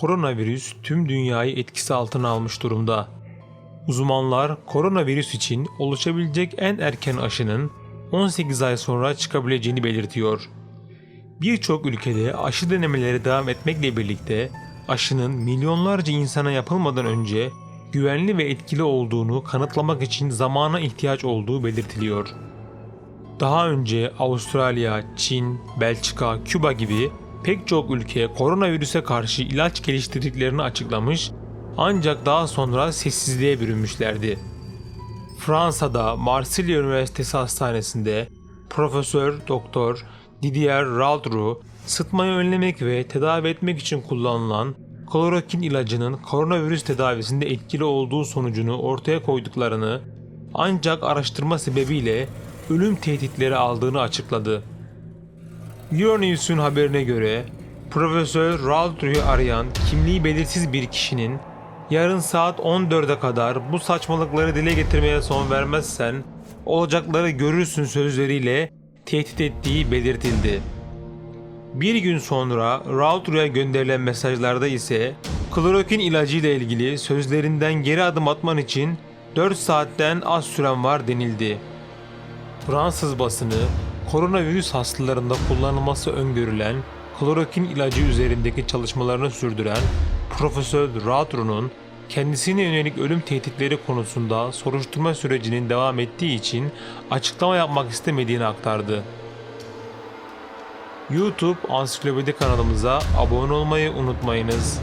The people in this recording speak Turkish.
koronavirüs tüm dünyayı etkisi altına almış durumda. Uzmanlar koronavirüs için oluşabilecek en erken aşının 18 ay sonra çıkabileceğini belirtiyor. Birçok ülkede aşı denemeleri devam etmekle birlikte aşının milyonlarca insana yapılmadan önce güvenli ve etkili olduğunu kanıtlamak için zamana ihtiyaç olduğu belirtiliyor. Daha önce Avustralya, Çin, Belçika, Küba gibi pek çok ülke koronavirüse karşı ilaç geliştirdiklerini açıklamış ancak daha sonra sessizliğe bürünmüşlerdi. Fransa'da Marsilya Üniversitesi Hastanesi'nde Profesör Doktor Didier Raoult sıtmayı önlemek ve tedavi etmek için kullanılan klorokin ilacının koronavirüs tedavisinde etkili olduğu sonucunu ortaya koyduklarını ancak araştırma sebebiyle ölüm tehditleri aldığını açıkladı. Euronews'un haberine göre Profesör Raoult'u arayan kimliği belirsiz bir kişinin yarın saat 14'e kadar bu saçmalıkları dile getirmeye son vermezsen olacakları görürsün sözleriyle tehdit ettiği belirtildi. Bir gün sonra Raultru'ya gönderilen mesajlarda ise klorokin ilacı ile ilgili sözlerinden geri adım atman için 4 saatten az süren var denildi. Fransız basını koronavirüs hastalarında kullanılması öngörülen klorokin ilacı üzerindeki çalışmalarını sürdüren Profesör Rautru'nun kendisine yönelik ölüm tehditleri konusunda soruşturma sürecinin devam ettiği için açıklama yapmak istemediğini aktardı. YouTube Ansiklopedi kanalımıza abone olmayı unutmayınız.